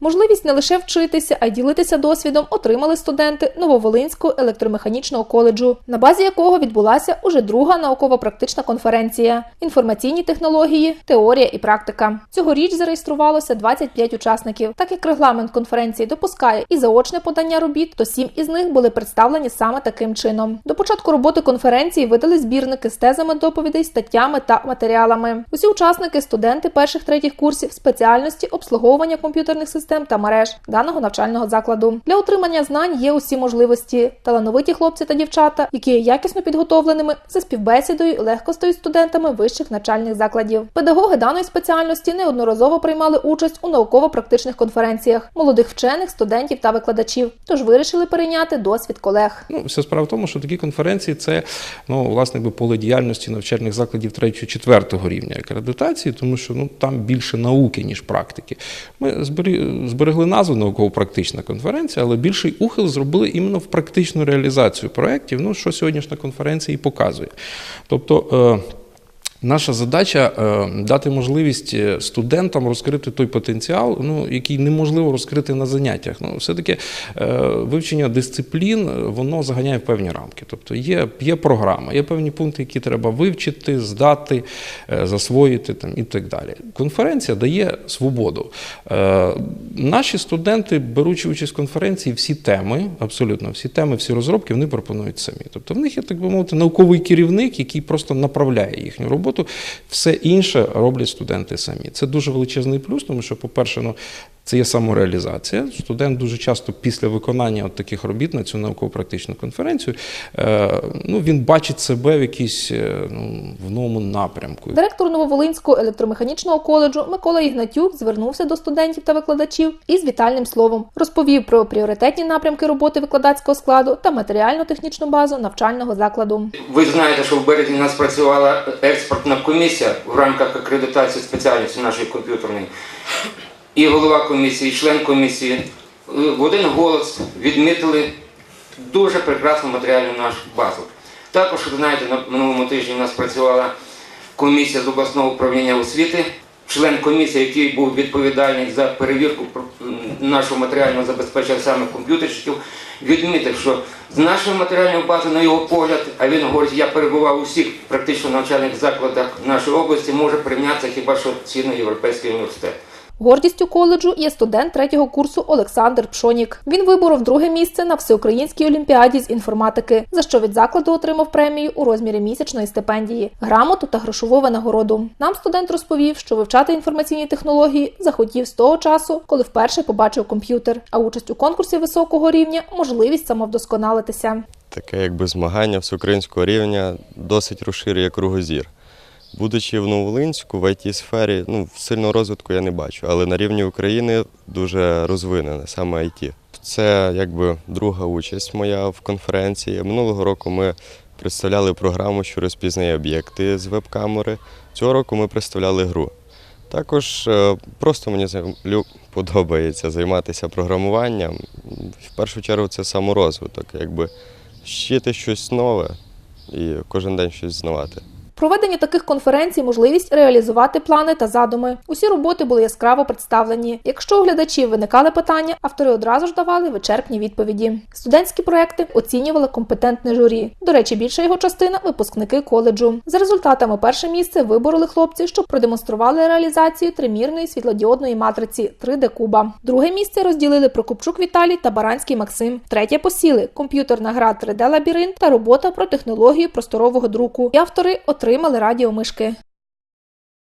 Можливість не лише вчитися, а й ділитися досвідом отримали студенти Нововолинського електромеханічного коледжу, на базі якого відбулася уже друга науково-практична конференція інформаційні технології, теорія і практика. Цьогоріч зареєструвалося 25 учасників. Так як регламент конференції допускає і заочне подання робіт, то сім із них були представлені саме таким чином. До початку роботи конференції видали збірники з тезами доповідей, статтями та матеріалами. Усі учасники студенти перших третіх курсів спеціальності обслуговування комп'ютерних систем та мереж даного навчального закладу. Для отримання знань є усі можливості. Талановиті хлопці та дівчата, які є якісно підготовленими за співбесідою і легко стають студентами вищих навчальних закладів. Педагоги даної спеціальності неодноразово приймали участь у науково-практичних конференціях молодих вчених, студентів та викладачів, тож вирішили перейняти досвід колег. Ну, вся справа в тому, що такі конференції це ну, власне якби, поле діяльності навчальних закладів 3-4 рівня акредитації, тому що ну, там більше науки, ніж практики. Ми зберегли назву науково-практична конференція, але більший ухил зробили іменно в практичну реалізацію проєктів, ну, що сьогоднішня конференція і показує. Тобто, е, Наша задача е, дати можливість е, студентам розкрити той потенціал, ну, який неможливо розкрити на заняттях. Ну, все-таки е, вивчення дисциплін воно заганяє певні рамки. Тобто є, є програма, є певні пункти, які треба вивчити, здати, засвоїти там, і так далі. Конференція дає свободу. Наші студенти, беручи участь в конференції, всі теми, абсолютно всі теми, всі розробки, вони пропонують самі. Тобто в них є, так би мовити, науковий керівник, який просто направляє їхню роботу. Все інше роблять студенти самі. Це дуже величезний плюс, тому що, по-перше, ну, це є самореалізація. Студент дуже часто після виконання от таких робіт на цю науково-практичну конференцію, е, ну, він бачить себе в якійсь е, ну, в новому напрямку. Директор Нововолинського електромеханічного коледжу Микола Ігнатюк звернувся до студентів та викладачів із вітальним словом. Розповів про пріоритетні напрямки роботи викладацького складу та матеріально-технічну базу навчального закладу. Ви знаєте, що в березні у нас працювала експертна комісія в рамках акредитації спеціальності нашої комп'ютерної. І голова комісії, і член комісії е, в один голос відмітили дуже прекрасну матеріальну нашу базу. Також, ви знаєте, на минулому тижні у нас працювала комісія з обласного управління освіти. Член комісії, який був відповідальний за перевірку нашого матеріального забезпечення саме комп'ютерщиків, відмітив, що з нашою матеріальною базою, на його погляд, а він говорить, я перебував у всіх практично навчальних закладах нашої області, може прийнятися хіба що цінний європейський університет. Гордістю коледжу є студент третього курсу Олександр Пшонік. Він виборов друге місце на всеукраїнській олімпіаді з інформатики, за що від закладу отримав премію у розмірі місячної стипендії, грамоту та грошову винагороду. Нам студент розповів, що вивчати інформаційні технології захотів з того часу, коли вперше побачив комп'ютер. А участь у конкурсі високого рівня можливість самовдосконалитися. таке якби змагання всеукраїнського рівня досить розширює кругозір. Будучи в Новолинську, в it сфері ну, сильного розвитку я не бачу, але на рівні України дуже розвинене саме IT. Це якби друга участь моя в конференції. Минулого року ми представляли програму, що розпізнає об'єкти з веб-камери. Цього року ми представляли гру. Також е, просто мені подобається займатися програмуванням. В першу чергу це саморозвиток, якби вчити щось нове і кожен день щось знавати. Проведення таких конференцій можливість реалізувати плани та задуми. Усі роботи були яскраво представлені. Якщо у глядачів виникали питання, автори одразу ж давали вичерпні відповіді. Студентські проекти оцінювали компетентне журі. До речі, більша його частина випускники коледжу. За результатами перше місце вибороли хлопці, що продемонстрували реалізацію тримірної світлодіодної матриці 3D куба. Друге місце розділили Прокопчук Віталій та Баранський Максим. Третє посіли комп'ютерна гра 3D лабіринт та робота про технологію просторового друку. І автори отримали радіомишки.